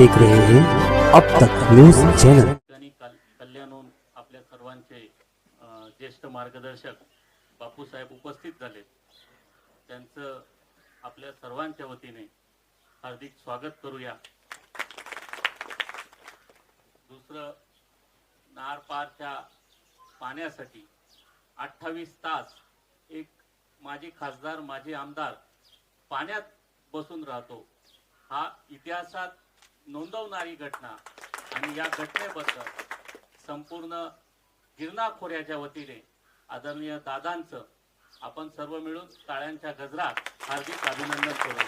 देख रहे हैं अब तक न्यूज चैनल। ठिकाणी कल- कल्याणहून आपल्या सर्वांचे ज्येष्ठ मार्गदर्शक बापूसाहेब उपस्थित झाले. त्यांचं आपल्या सर्वांच्या वतीने हार्दिक स्वागत करूया. दुसरं नार पाण्यासाठी अठ्ठावीस तास एक माजी खासदार माजी आमदार पाण्यात बसून राहतो. हा इतिहासात नोंदवणारी घटना आणि या घटनेबद्दल संपूर्ण गिरणा खोऱ्याच्या वतीने आदरणीय दादांचं आपण सर्व मिळून टाळ्यांच्या गजरात हार्दिक अभिनंदन करू.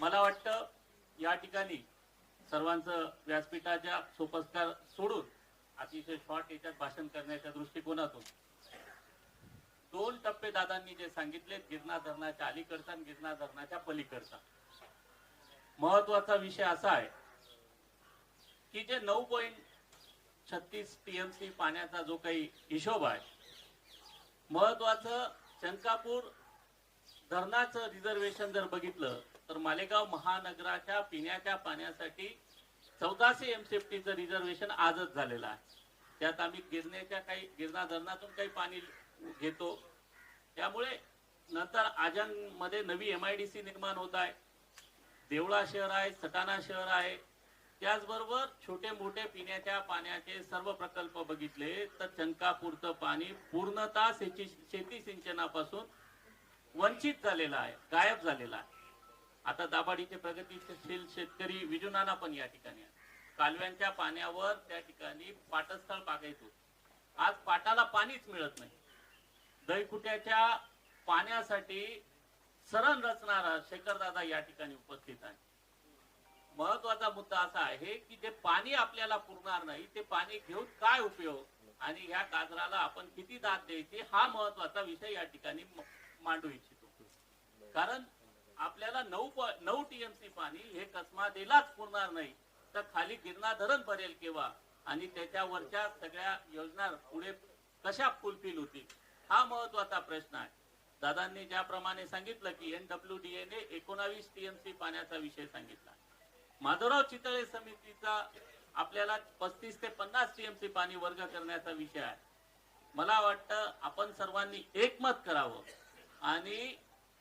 मला वाटतं या ठिकाणी सर्वांचं व्यासपीठाच्या सोपस्कार सोडून अतिशय शॉर्ट याच्यात भाषण करण्याच्या दृष्टिकोनातून दोन टप्पे दादांनी जे सांगितले गिरणा धरणाच्या अलीकडचा आणि गिरणा धरणाच्या पलीकडचा. महत्त्वाचा विषय असा आहे की जे नऊ पॉईंट छत्तीस टीएमसी पाण्याचा जो काही हिशोब आहे महत्वाचं चंकापूर धरणाचं रिझर्वेशन जर बघितलं तर मालेगाव महानगराच्या पिण्याच्या पाण्यासाठी चौदाशे एमसीएफटीचं रिझर्वेशन आजच झालेलं आहे. त्यात आम्ही गिरण्याच्या काही गिरणा धरणातून काही पाणी घेतो. त्यामुळे नंतर आजांमध्ये नवी एम आयडीसी निर्माण होत आहे. देवळा शहर आहे सटाणा शहर आहे. त्याचबरोबर छोटे मोठे पिण्याच्या पाण्याचे सर्व प्रकल्प बघितले तर चंकापूरचं पाणी पूर्णतः शेती शेती सिंचनापासून वंचित झालेलं आहे गायब झालेला आहे. आता दाभाडीचे प्रगतीशील शेतकरी विजुनाना पण या ठिकाणी कालव्यांच्या पाण्यावर त्या ठिकाणी पाटस्थळ बागायचो आज पाटाला पाणीच मिळत नाही. दहीकुट्याच्या पाण्यासाठी सरण रचणारा शेखरदादा या ठिकाणी उपस्थित आहे. महत्त्वाचा मुद्दा असा आहे की जे पाणी आपल्याला पुरणार नाही ते पाणी घेऊन काय उपयोग? आणि ह्या काजराला आपण किती दाद द्यायची? हा महत्त्वाचा विषय या ठिकाणी मांडू इच्छितो. कारण आपल्याला नऊ नऊ टीएमसी पाणी हे कसमादेलाच पुरणार नाही. तर खाली गिरणा धरण भरेल केव्हा? आणि त्याच्यावरच्या सगळ्या योजना पुढे कशा फुलफिल होतील? हा महत्त्वाचा प्रश्न आहे. दादांनी ज्याप्रमाणे सांगितलं की एन डब्ल्यू डी एने एकोणावीस टीएमसी पाण्याचा विषय सांगितला. माधवराव चितळे समितीचा आपल्याला पस्तीस ते पन्नास टीएमसी पाणी वर्ग करण्याचा विषय आहे. मला वाटतं आपण सर्वांनी एकमत करावं आणि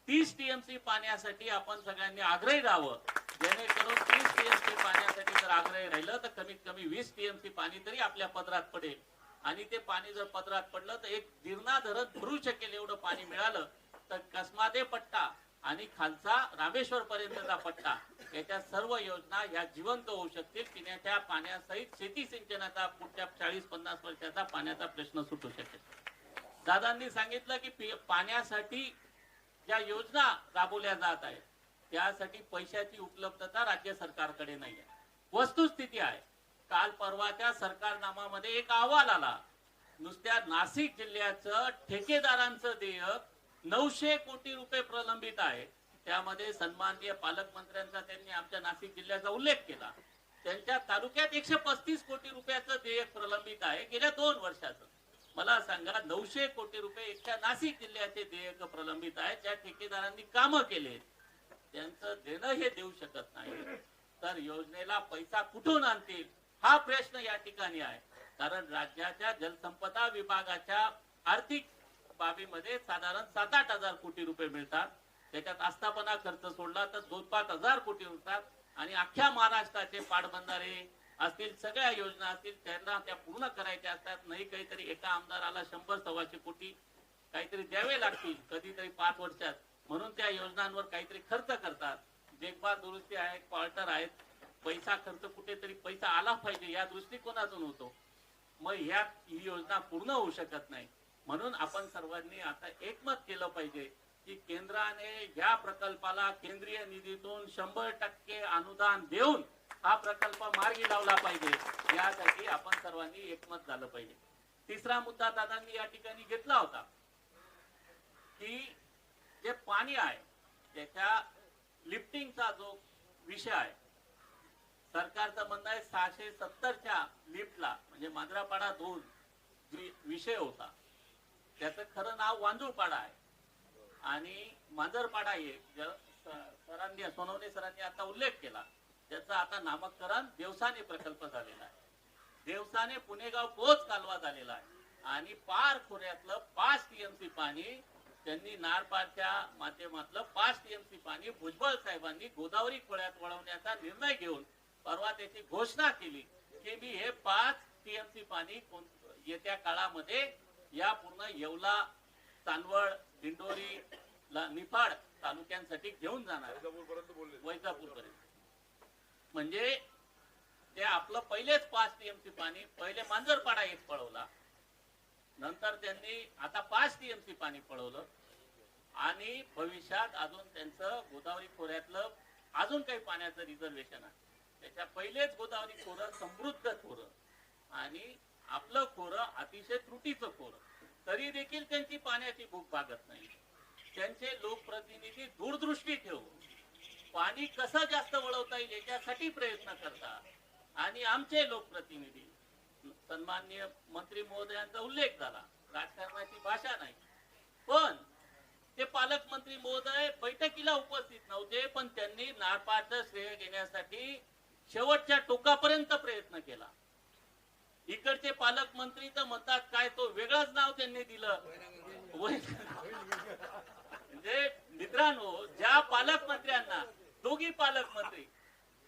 तीस टीएमसी पाण्यासाठी आपण सगळ्यांनी आग्रही राहावं. जेणेकरून तीस टीएमसी पाण्यासाठी जर आग्रही राहिलं तर कमीत कमी वीस टीएमसी पाणी तरी आपल्या पदरात पडेल. आणि ते पाणी जर पदरात पडलं तर एक गिरणा धरण भरू शकेल एवढं पाणी मिळालं तर कसमादे पट्टा आणि खालचा रामेश्वर पर्यंतचा पट्टा याच्या सर्व योजना ह्या जिवंत होऊ शकतील. पिण्याच्या पाण्यासहित शेती सिंचनाचा पुढच्या चाळीस पन्नास वर्षाचा पाण्याचा प्रश्न सुटू शकेल. दादांनी सांगितलं की पाण्यासाठी ज्या योजना राबवल्या जात आहेत त्यासाठी पैशाची उपलब्धता राज्य सरकारकडे नाही आहे वस्तुस्थिती आहे. काल परवाच्या सरकारनामामध्ये एक अहवाल आला. नुसत्या नाशिक जिल्ह्याचं ठेकेदारांचं देयक नऊशे कोटी रुपये प्रलंबित आहे. त्यामध्ये सन्माननीय पालकमंत्र्यांचा त्यांनी आमच्या नाशिक जिल्ह्याचा उल्लेख केला. त्यांच्या तालुक्यात एकशे पस्तीस कोटी रुपयाचं देयक प्रलंबित आहे गेल्या दोन वर्षाचं. मला सांगा नऊशे कोटी रुपये एकट्या नाशिक जिल्ह्याचे देयक प्रलंबित आहे ज्या ठेकेदारांनी कामं केले त्यांचं देणं हे देऊ शकत नाही. तर योजनेला पैसा कुठून आणतील? हा प्रश्न या ठिकाणी आहे. कारण राज्याच्या जलसंपदा विभागाच्या आर्थिक बाबीमध्ये साधारण सात आठ हजार कोटी रुपये मिळतात. त्याच्यात आस्थापना खर्च सोडला तर दोन पाच हजार कोटी होतात आणि अख्ख्या महाराष्ट्राचे पाटबंधारे असतील सगळ्या योजना असतील त्यांना त्या पूर्ण करायच्या असतात. नाही काहीतरी एका आमदाराला शंभर सव्वाशे कोटी काहीतरी द्यावे लागतील कधीतरी पाच वर्षात. म्हणून त्या योजनांवर काहीतरी खर्च करतात. देखभाल दुरुस्ती आहे क्वार्टर आहेत पैसा खर्च कुठेतरी पैसा आला पाहिजे या दृष्टिकोनातून होतो. मग ह्या ही योजना पूर्ण होऊ शकत नाही. म्हणून आपण सर्वांनी आता एकमत केलं पाहिजे की केंद्राने या प्रकल्पाला केंद्रीय निधीतून शंभर टक्के अनुदान देऊन हा प्रकल्प मार्गी लावला पाहिजे. यासाठी आपण सर्वांनी एकमत झालं पाहिजे. तिसरा मुद्दा दादांनी या ठिकाणी घेतला होता की जे पाणी आहे त्याच्या लिफ्टिंगचा जो विषय आहे सरकारचं म्हणणं आहे सहाशे सत्तरच्या लिफ्टला म्हणजे मांजरापाडा दोन जी विषय होता त्याचं खरं नाव वांजूळपाडा आहे. आणि मांजरपाडा एक सरांनी सोनवणे सरांनी आता उल्लेख केला त्याचं आता नामकरण देवसाने प्रकल्प झालेला आहे. देवसाने पुणेगाव पोच कालवा झालेला आहे. आणि पार खोऱ्यातलं पाच टीएमसी पाणी त्यांनी नारपारच्या माध्यमातलं पाच टीएमसी पाणी भुजबळ साहेबांनी गोदावरी खोऱ्यात वळवण्याचा निर्णय घेऊन परवा त्याची घोषणा केली की मी हे पाच टीएमसी पाणी येत्या काळामध्ये या पूर्ण येवला चांदवड दिंडोरी निफाड तालुक्यांसाठी घेऊन जाणार वैजापूर पर्यंत म्हणजे ते आपलं पहिलेच पाच टीएमसी पाणी पहिले मांजरपाडा एक पळवला. नंतर त्यांनी आता पाच टीएमसी पाणी पळवलं. आणि भविष्यात अजून त्यांचं गोदावरी खोऱ्यातलं अजून काही पाण्याचं रिझर्वेशन आहे. त्याच्या पहिलेच गोदावरी खोरं समृद्ध खोरं. आणि आपलं खोरं अतिशय त्रुटीचं खोरं. तरी देखील त्यांची पाण्याची भूक भागत नाही. त्यांचे लोकप्रतिनिधी दूरदृष्टी ठेवून पाणी कसं जास्त वळवता येईल याच्यासाठी प्रयत्न करतात. आणि आमचे लोकप्रतिनिधी सन्माननीय मंत्री महोदयांचा उल्लेख झाला. राजकारणाची भाषा नाही. पण ते पालकमंत्री महोदय बैठकीला उपस्थित नव्हते पण त्यांनी नारपाचं श्रेय घेण्यासाठी शेवटच्या टोकापर्यंत प्रयत्न केला. इकडचे पालकमंत्री तर म्हणतात काय तो वेगळंच नाव त्यांनी दिलं. म्हणजे मित्रांनो ज्या पालकमंत्र्यांना दोघी पालकमंत्री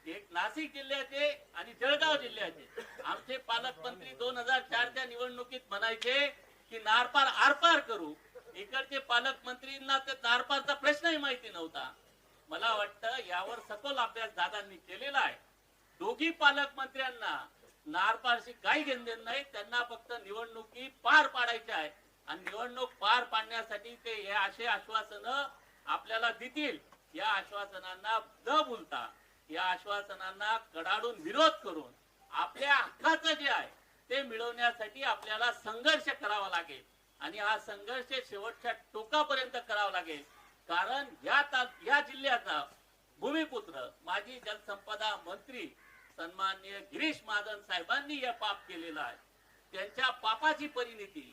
एक नाशिक जिल्ह्याचे आणि जळगाव जिल्ह्याचे आमचे पालकमंत्री दोन हजार चारच्या निवडणुकीत म्हणायचे की नारपार आरपार करू. इकडचे पालकमंत्रींना ते नारपारचा प्रश्नही माहिती नव्हता. मला वाटतं यावर सखोल अभ्यास दादांनी केलेला आहे. दोघी पालकमंत्र्यांना नारपारशी काही घेणदेण नाही. त्यांना फक्त निवडणुकी पार पाडायच्या आहे. आणि निवडणूक पार पाडण्यासाठी ते हे असे आश्वासन आपल्याला देतील. या आश्वासनांना न बोलता. या आश्वासनांना कडाडून विरोध करून आपल्या हक्काचं जे आहे ते मिळवण्यासाठी आपल्याला संघर्ष करावा लागेल. आणि हा संघर्ष शेवटच्या टोकापर्यंत करावा लागेल. कारण या ता- या जिल्ह्याचा भूमिपुत्र माजी जलसंपदा मंत्री सन्माननीय गिरीश महाजन साहेबांनी हे पाप केलेलं आहे. त्यांच्या पापाची परिणिती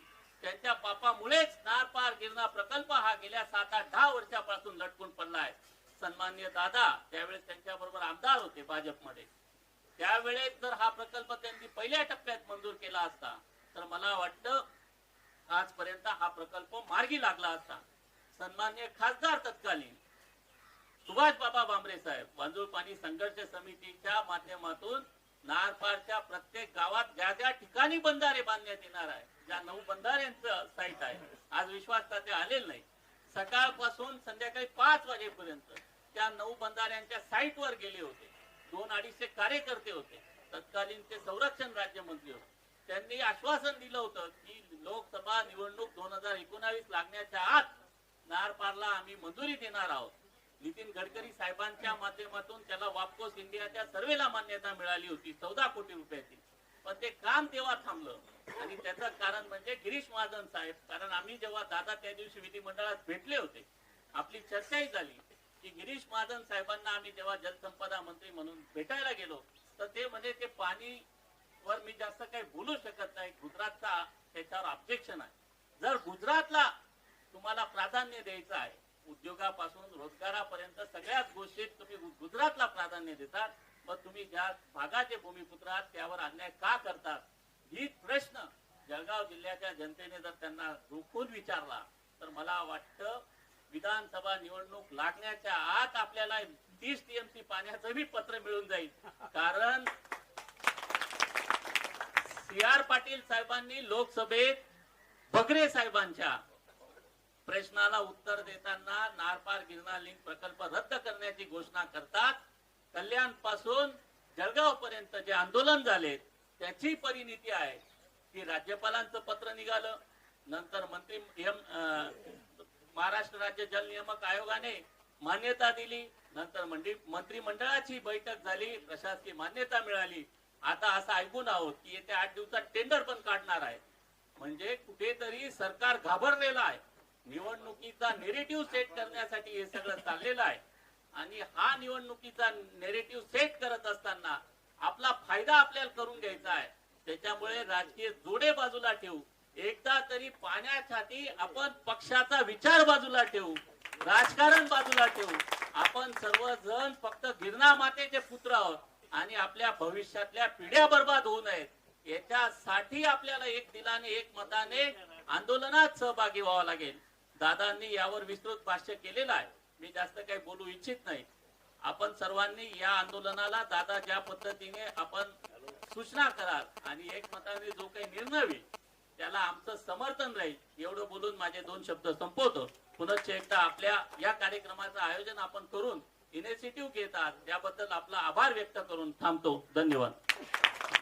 त्यांच्या पापामुळेच नारपार गिरणा प्रकल्प हा गेल्या सात आठ दहा वर्षापासून लटकून पडला आहे सन्माननीय दादा त्यावेळेस त्यांच्या बरोबर आमदार होते भाजपमध्ये. त्यावेळेस जर हा प्रकल्प त्यांनी पहिल्या टप्प्यात मंजूर केला असता तर मला वाटतं आजपर्यंत हा प्रकल्प मार्गी लागला असता. सन्मान्य खासदार तत्कालीन सुभाष बाबा भांबरे साहेब वांजूळ पाणी संघर्ष समितीच्या माध्यमातून नारपारच्या प्रत्येक गावात ज्या ज्या ठिकाणी बंधारे बांधण्यात येणार आहे ज्या नऊ बंधाऱ्यांचं साईट आहे आज विश्वास ते आलेलं नाही सकाळपासून संध्याकाळी पाच वाजेपर्यंत त्या नऊ बंधाऱ्यांच्या साईटवर गेले होते. दोन अडीचशे कार्यकर्ते होते. तत्कालीन ते संरक्षण राज्यमंत्री होते. त्यांनी आश्वासन दिलं होतं की लोकसभा निवडणूक दोन हजार एकोणावीस लागण्याच्या आत नारपारला आम्ही मंजुरी देणार आहोत. नितीन गडकरी साहेबांच्या माध्यमातून त्याला वापकोस इंडियाच्या सर्वेला मान्यता मिळाली होती चौदा कोटी रुपयाची. पण ते काम तेव्हा थांबलं. आणि त्याचं कारण म्हणजे गिरीश महाजन साहेब. कारण आम्ही जेव्हा दादा त्या दिवशी विधिमंडळात भेटले होते आपली चर्चाही झाली की गिरीश महाजन साहेबांना आम्ही जेव्हा जलसंपदा मंत्री म्हणून भेटायला गेलो तर ते म्हणजे ते पाणी वर मी जास्त काही बोलू शकत नाही. गुजरातचा त्याच्यावर ऑब्जेक्शन आहे. जर गुजरातला तुम्हाला प्राधान्य द्यायचं आहे उद्योगापासून रोजगारापर्यंत सगळ्याच गोष्टीत तुम्ही गुजरातला प्राधान्य देतात. मग तुम्ही ज्या भागाचे भूमिपुत्र आहात त्यावर अन्याय का करतात? ही प्रश्न जळगाव जिल्ह्याच्या जनतेने जर त्यांना रोखून विचारला तर मला वाटतं विधानसभा निवडणूक लागण्याच्या आत आपल्याला तीस टीएमसी पाण्याचं बी पत्र मिळून जाईल. कारण सी आर पाटील साहेबांनी लोकसभेत बगरे साहेबांच्या प्रश्नाला उत्तर देताना नारपार गिरणा लिंक प्रकल्प रद्द करण्याची घोषणा करतात. कल्याणपासून जळगाव पर्यंत जे आंदोलन झाले त्याची परिणिती आहे. की राज्यपालांचं पत्र निघालं नंतर मंत्री एम महाराष्ट्र राज्य जल नियामक आयोगाने मान्यता दिली नंतर मंडी मंत्रिमंडळाची बैठक झाली प्रशासकीय मान्यता मिळाली. आता असं ऐकून आहोत की येत्या आठ दिवसात टेंडर पण काढणार आहे. म्हणजे कुठेतरी सरकार घाबरलेलं आहे. निवडणुकीचा नेरेटिव्ह सेट करण्यासाठी हे सगळं चाललेलं आहे. आणि हा निवडणुकीचा नेरेटिव्ह सेट करत असताना आपला फायदा आपल्याला करून घ्यायचा आहे. त्याच्यामुळे राजकीय जोडे बाजूला ठेवू. एकदा तरी पाण्यासाठी आपण पक्षाचा विचार बाजूला ठेवू. राजकारण बाजूला ठेवू. आपण सर्वजण फक्त गिरणा मातेचे पुत्र आहोत आणि आपल्या भविष्यातल्या पिढ्या बर्बाद होऊ नयेत. याच्यासाठी आपल्याला एक दिलाने एक मताने आंदोलनात सहभागी व्हावं लागेल. दादांनी यावर विस्तृत भाष्य केलेलं आहे. मी जास्त काही बोलू इच्छित नाही. आपण सर्वांनी या आंदोलनाला दादा ज्या पद्धतीने आपण सूचना कराल आणि एकमताने जो काही निर्णय होईल त्याला आमचं समर्थन राहील एवढं बोलून माझे दोन शब्द संपवतो. पुनश्च एकदा आपल्या या कार्यक्रमाचं आयोजन आपण करून इनिशिएटिव्ह घेतात त्याबद्दल आपला आभार व्यक्त करून थांबतो. धन्यवाद.